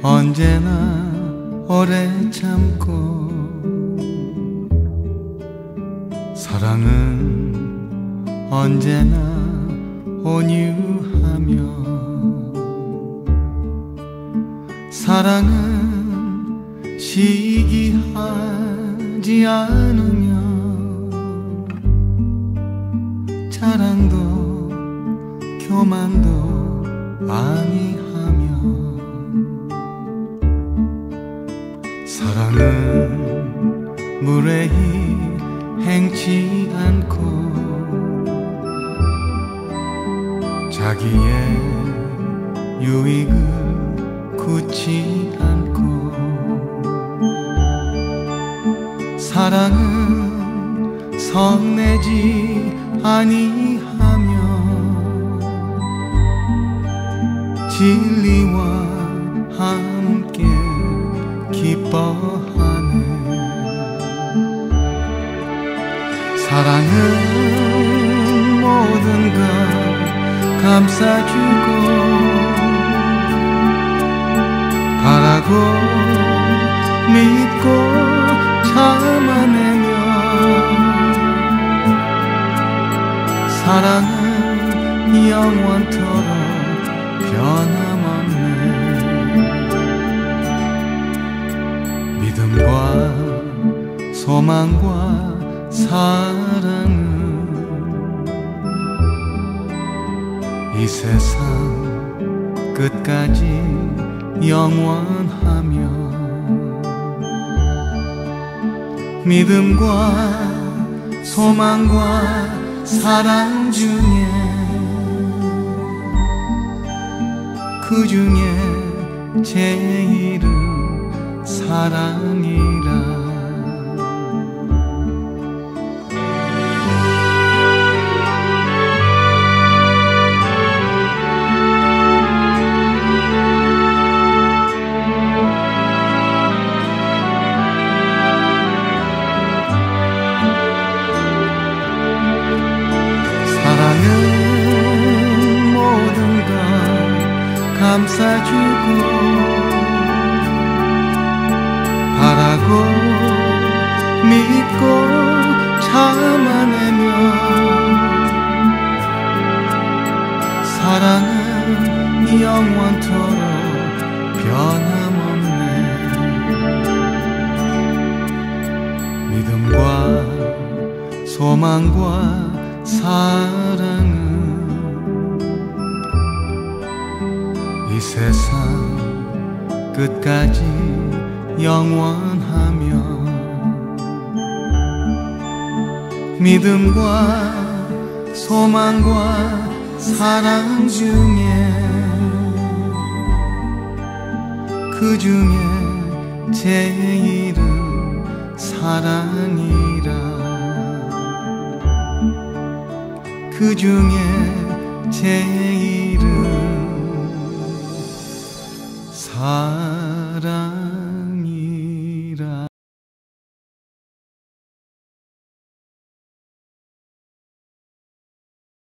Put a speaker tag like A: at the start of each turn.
A: 언제나 오래 참고 사랑은 언제나 온유하며 사랑은 시기하지 않으며 자랑도 교만도 아니하 사랑은 무례히 행치 않고 자기의 유익을 굳지 않고 사랑은 성내지 아니하며 진리와 함께 기뻐하네 사랑은 모든 것 감싸주고 바라고 믿고 참아내며 사랑은 영원토록 변함 소망과 사랑은 이 세상 끝까지 영원하며 믿음과 소망과 사랑 중에 그 중에 제일은 사랑이라 것 감싸주고 바라고 믿고 참아내며 사랑은 영원토록 변함없네. 믿음과 소망과 사랑은 이 세상 끝까지 영원하며 믿음과 소망과 사랑 중에 그 중에 제일은 사랑이라. 그 중에 제일 은 사랑